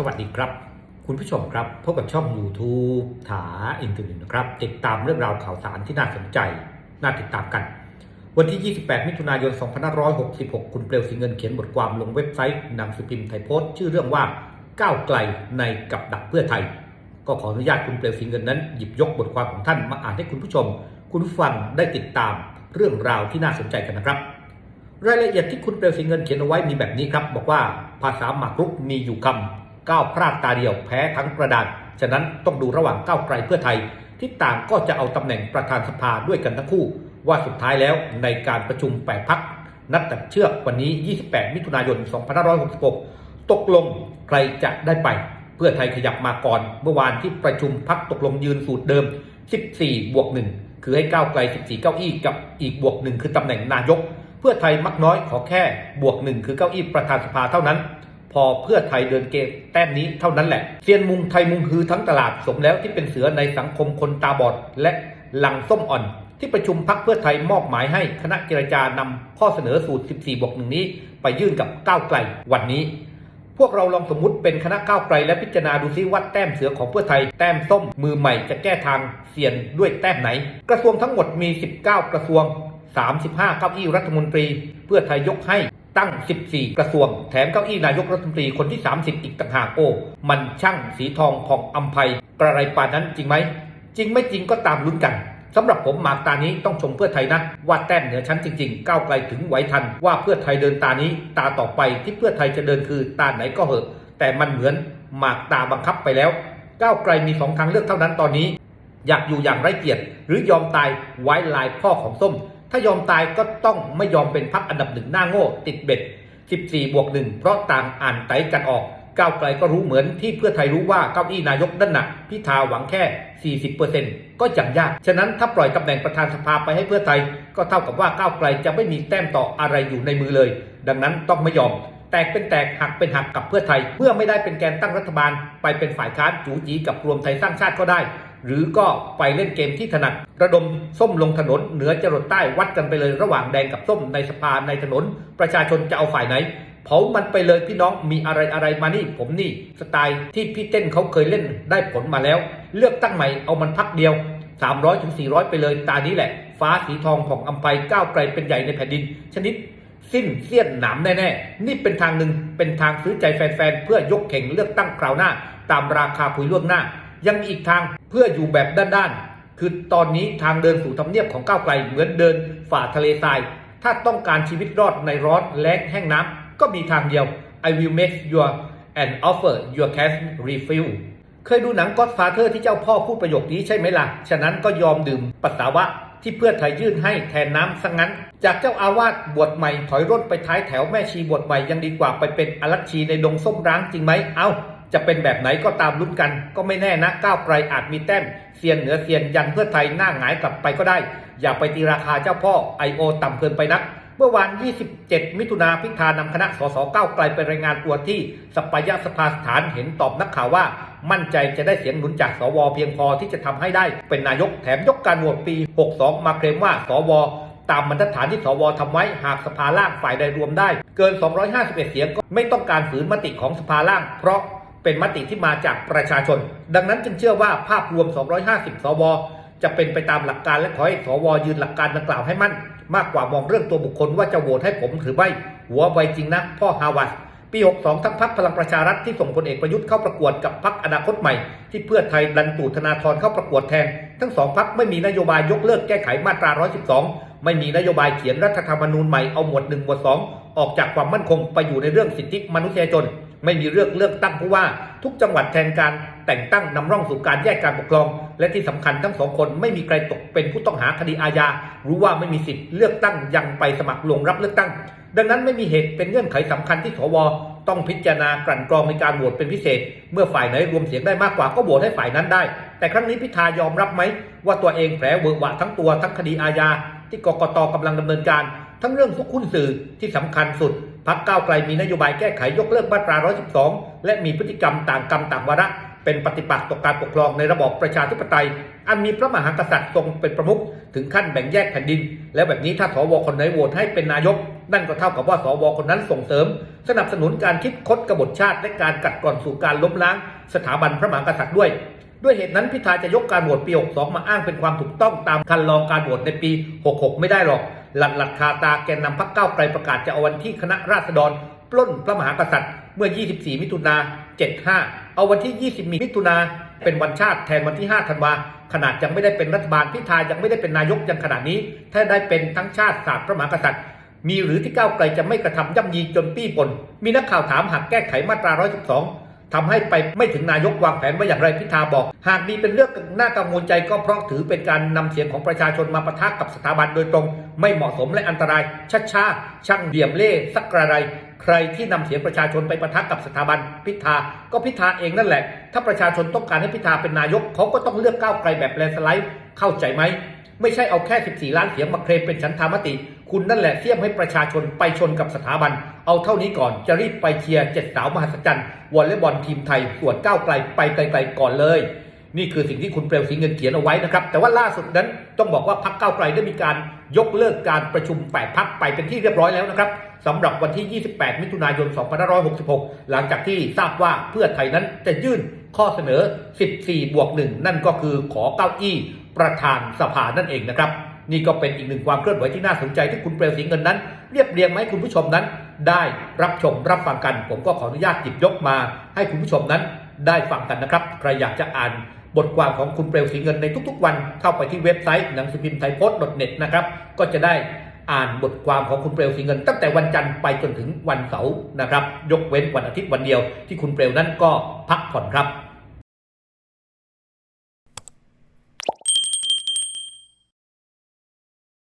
สวัสดีครับ คุณผู้ชมครับพบกับช่อง YouTube ถาอินเทอร์เน็ตนะครับ ติดตามเรื่องราวข่าวสารที่น่าสนใจ น่าติดตามกัน วันที่ 28 มิถุนายน 2566 คุณเปลวสีเงินเขียนบทความลงเว็บไซต์หนังสือพิมพ์ไทยโพสต์ชื่อเรื่องว่าก้าวไกลในกับดักเพื่อไทย ก็ขออนุญาตคุณเปลวสีเงินนั้น หยิบยกบทความของท่านมาอ่านให้คุณผู้ชม คุณผู้ฟังได้ติดตามเรื่องราวที่น่าสนใจกันนะครับ รายละเอียดที่คุณเปลวสีเงินเขียนเอาไว้มีแบบนี้ครับ บอกว่าภาษาหมากรุกมีอยู่คำ ก้าวพลาดตาเดียวแพ้ทั้งกระดาน ฉะนั้นต้องดูระหว่างก้าวไกลเพื่อไทย ที่ต่างก็จะเอาตำแหน่งประธานสภาด้วยกันทั้งคู่ ว่าสุดท้ายแล้วในการประชุมแปดพักนัดตัดเชือกวันนี้ 28 มิถุนายน 2566 ตกลงใครจะได้ไป เพื่อไทยขยับมาก่อน เมื่อวานที่ประชุมพักตกลงยืนสูตรเดิม 14 บวก 1 คือให้ก้าวไกล 14 เก้าอี้กับอีกบวก 1 คือตำแหน่งนายก เพื่อไทยมักน้อยขอแค่บวก 1 คือเก้าอี้ประธานสภาเท่านั้น อเพื่อไทยเดินเกมแต้มนี้เท่านั้นแหละเซียนมุงไทยมุงฮือทั้งตลาดสมแล้วที่เป็นเสือในสังคมคนตาบอด และหลังส้มอ่อน ที่ประชุมพักเพื่อไทยมอบหมายให้คณะเจรจานำข้อเสนอสูตร 14บวกหนึ่งนี้ ไปยื่นกับก้าวไกลวันนี้พวกเราลองสมมติเป็นคณะก้าวไกลและพิจารณาดูซิว่าแต้มเสือของเพื่อไทย แต้มส้มมือใหม่จะแก้ทางเสียนด้วยแต้มไหน กระทรวงทั้งหมดมี 19 กระทรวง 35 เก้าอี้รัฐมนตรี เพื่อไทยยกให้ ตั้ง 14 กระทรวง แถมเก้าอี้นายกรัฐมนตรีคนที่ 30 อีกต่างหากโอ้มันช่างสีทองของอัมภัยกระไรปานนั้นจริงไหม จริงไม่จริงก็ตามลุ้นกันสำหรับผมหมากตานี้ต้องชมเพื่อไทยนะ ว่าแต้มเหนือชั้นจริงๆก้าวไกลถึงไหวทัน ว่าเพื่อไทยเดินตานี้ ตาต่อไปที่เพื่อไทยจะเดินคือตาไหนก็เหอะ แต่มันเหมือนหมากตาบังคับไปแล้วก้าวไกลมีสองทางเลือกเท่านั้นตอนนี้ อยากอยู่อย่างไร้เกียรติหรือยอมตายไว้ลายพ่อของส้ม ถ้ายอมตายก็ต้องไม่ยอมเป็นพักอันดับหนึ่งหน้าโง่ ติดเบ็ด 14 บวกหนึ่งเพราะต่างอ่านไตกันออก ก้าวไกลก็รู้เหมือนที่เพื่อไทยรู้ว่าเก้าอี้นายกด้านหนักพิธาหวังแค่ 40%ก็ยังยาก ฉะนั้นถ้าปล่อยตำแหน่งประธานสภาไปให้เพื่อไทย ก็เท่ากับว่าก้าวไกลจะไม่มีแต้มต่ออะไรอยู่ในมือเลย ดังนั้นต้องไม่ยอมแตกเป็นแตกหักเป็นหักกับเพื่อไทย เมื่อไม่ได้เป็นแกนตั้งรัฐบาล ไปเป็นฝ่ายค้านจูจีกับรวมไทยสร้างชาติก็ได้ หรือก็ไปเล่นเกมที่ถนัดระดมส้มลงถนนเหนือจรดใต้วัดกันไปเลยระหว่างแดงกับส้มในสภาในถนน ประชาชนจะเอาฝ่ายไหนเผามันไปเลยพี่น้องมีอะไรอะไรมานี่ ผมนี่สไตล์ที่พี่เต้นเขาเคยเล่นได้ผลมาแล้ว เลือกตั้งใหม่เอามันพักเดียว 300ถึง400 ไปเลยตานี้แหละ ฟ้าสีทองของอัมไพก้าวไกลเป็นใหญ่ในแผ่นดิน ชนิดสิ้นเสี้ยนหนามแน่ๆ นี่เป็นทางหนึ่งเป็นทางซื้อใจแฟนๆ เพื่อยกเข่งเลือกตั้งคราวหน้า ตามราคาปุ๋ยล่วงหน้า ยังมีอีกทางเพื่ออยู่แบบด้านๆ คือตอนนี้ทางเดินสู่ทำเนียบของก้าวไกลเหมือนเดินฝ่าทะเลทราย ถ้าต้องการชีวิตรอดในร้อนแล้งแห้งน้ำก็มีทางเดียว I will make your and offer your cash refill เคยดูหนัง Godfather ที่เจ้าพ่อพูดประโยคนี้ใช่ไหมล่ะ ฉะนั้นก็ยอมดื่มปัสสาวะที่เพื่อไทยยื่นให้แทนน้ำสังงั้น จากเจ้าอาวาสบวชใหม่ถอยร่นไปท้ายแถวแม่ชีบวชใหม่ยังดีกว่าไปเป็นอรัชชีในดงส้มร้างจริงไหมเอา้า จะเป็นแบบไหนก็ตามลุ้นกัน ก็ไม่แน่นะก้าวไกลอาจมีแต้มเซียนเหนือเซียนยันเพื่อไทยหน้าหงายกลับไปก็ได้ อย่าไปตีราคาเจ้าพ่อ I.O. ต่ำเกินไปนัก เมื่อวาน 27 มิถุนาพิธานำคณะสสก้าวไกลไปรายงานตัวที่สปายสภาสถานเห็นตอบนักข่าวว่า มั่นใจจะได้เสียงหนุนจากสวเพียงพอที่จะทำให้ได้ เป็นนายกแถมยกการโหวตปี 62 มาเคลมว่าสวตามบรรทัดฐานที่สวทำไว้หากสภาล่างฝ่ายใดรวมได้ เกิน 251 เสียงก็ไม่ต้องการฝืนมติของสภาล่างเพราะ เป็นมติที่มาจากประชาชน ดังนั้นจึงเชื่อว่าภาพรวม 250 สว จะเป็นไปตามหลักการและขอให้สวยืนหลักการดังกล่าวให้มั่น มากกว่ามองเรื่องตัวบุคคลว่าจะโหวตให้ผมหรือไม่ หัวไวจริงนะพ่อฮาวัดปี 62 ทั้งพักพลังประชารัฐที่ส่งพลเอกประยุทธ์เข้าประกวดกับพักอนาคตใหม่ ที่เพื่อไทยดันตู่ธนาธรเข้าประกวดแทน ทั้งสองพักไม่มีนโยบายยกเลิกแก้ไขมาตรา 112 ไม่มีนโยบายเขียนรัฐธรรมนูญใหม่เอาหมวด 1 หมวด 2 ออกจากความมั่นคงไปอยู่ในเรื่องสิทธิมนุษยชน ไม่มีเรื่องเลือกตั้งผู้ว่า ทุกจังหวัดแทนการแต่งตั้งนำร่องสู่การแยกการปกครอง และที่สำคัญทั้งสองคนไม่มีใครตกเป็นผู้ต้องหาคดีอาญารู้ว่าไม่มีสิทธิ์เลือกตั้งยังไปสมัครลงรับเลือกตั้ง ดังนั้นไม่มีเหตุเป็นเงื่อนไขสำคัญที่สวต้องพิจารณากลั่นกรองในการโหวตเป็นพิเศษ เมื่อฝ่ายไหนรวมเสียงได้มากกว่าก็โหวตให้ฝ่ายนั้นได้ แต่ครั้งนี้พิธายอมรับไหมว่าตัวเองแผลเวอะหวะทั้งตัวทั้งคดีอาญาที่กกตกำลังดำเนินการ ทั้งเรื่องทุกขุนสื่อที่สำคัญสุดพักก้าวไกลมีนโยบายแก้ไขยกเลิกมาตรา 112 และมีพฤติกรรมต่างกรรมต่างวาระ เป็นปฏิปักษ์ต่อการปกครองในระบอบประชาธิปไตย อันมีพระมหากษัตริย์ทรงเป็นประมุขถึงขั้นแบ่งแยกแผ่นดิน แล้วแบบนี้ถ้าสวคนไหนโหวตให้เป็นนายก นั่นก็เท่ากับว่าสวคนนั้นส่งเสริม สนับสนุนการคิดคดกบฏชาติและการกัดกร่อนสู่การล้มล้าง สถาบันพระมหากษัตริย์ด้วยด้วยเหตุนั้นพิธาจะยกการโหวตปี 62 มาอ้างเป็นความถูกต้องตามคันลองการโหวตในปี 66 ไม่ได้หรอก หลักหลักคาตาแกนนำพรรคก้าวไกลประกาศจะเอาวันที่คณะราษฎรปล้นพระมหากษัตริย์เมื่อ 24 มิถุนา75 เอาวันที่ 20 มิถุนาเป็นวันชาติแทนวันที่ 5 ธันวาขนาดยังไม่ได้เป็นรัฐบาลพิธายังไม่ได้เป็นนายกยังขนาดนี้ ถ้าได้เป็นทั้งชาติศาสตร์พระมหากษัตริย์ มีหรือที่ก้าวไกลจะไม่กระทำย่ำยีจนปี้ปนมีนักข่าวถามหากแก้ไขมาตรา 112 ทำให้ไปไม่ถึงนายกวางแผนไว้อย่างไรพิธาบอก หากมีเป็นเรื่องน่ากังวลใจก็เพราะถือเป็นการนำเสียงของประชาชนมาปะทะกับสถาบันโดยตรง ไม่เหมาะสมและอันตรายชัดชาช่างเหลี่ยมเล่สักกระไร ใครที่นำเสียงประชาชนไปปะทะกับสถาบันพิธา ก็พิธาเองนั่นแหละ ถ้าประชาชนต้องการให้พิธาเป็นนายกเขาก็ต้องเลือกก้าวไกลแบบแลนสไลด์เข้าใจไหมไม่ใช่เอาแค่ 14 ล้านเสียงมาเคลมเป็นฉันทามติ คุณนั่นแหละเสี่ยมให้ประชาชนไปชนกับสถาบัน เอาเท่านี้ก่อนจะรีบไปเชียร์เจ็ดสาวมหัศจรรย์วอลเลย์บอลทีมไทยส่วนก้าวไกลไปไกลๆก่อนเลย นี่คือสิ่งที่คุณเปลวสีเงินเขียนเอาไว้นะครับ แต่ว่าล่าสุดนั้นต้องบอกว่าพักก้าวไกลได้มีการยกเลิกการประชุมแปดพักไปเป็นที่เรียบร้อยแล้วนะครับสำหรับวันที่ 28 มิถุนายน 2566 หลังจากที่ทราบว่าเพื่อไทยนั้นจะยื่นข้อเสนอ 14 บวก 1 นั่นก็คือขอเก้าอี้ประธานสภานั่นเองนะครับ นี่ก็เป็นอีกหนึ่งความเคลื่อนไหวที่น่าสนใจที่คุณเปลวสีเงินนั้น เรียบเรียงมาให้คุณผู้ชมนั้น ได้รับชมรับฟังกัน ผมก็ขออนุญาตหยิบยกมา ให้คุณผู้ชมนั้นได้ฟังกันนะครับใครอยากจะอ่านบทความของคุณเปลวสีเงินในทุกๆ วันเข้าไปที่เว็บไซต์หนังสือพิมพ์ไทยโพสต์ .net นะครับก็จะได้อ่านบทความของคุณเปลวสีเงิน ตั้งแต่วันจันทร์ไปจนถึงวันเสาร์นะครับ ยกเว้นวันอาทิตย์วันเดียวที่คุณเปลวนั้นก็พักผ่อนครับ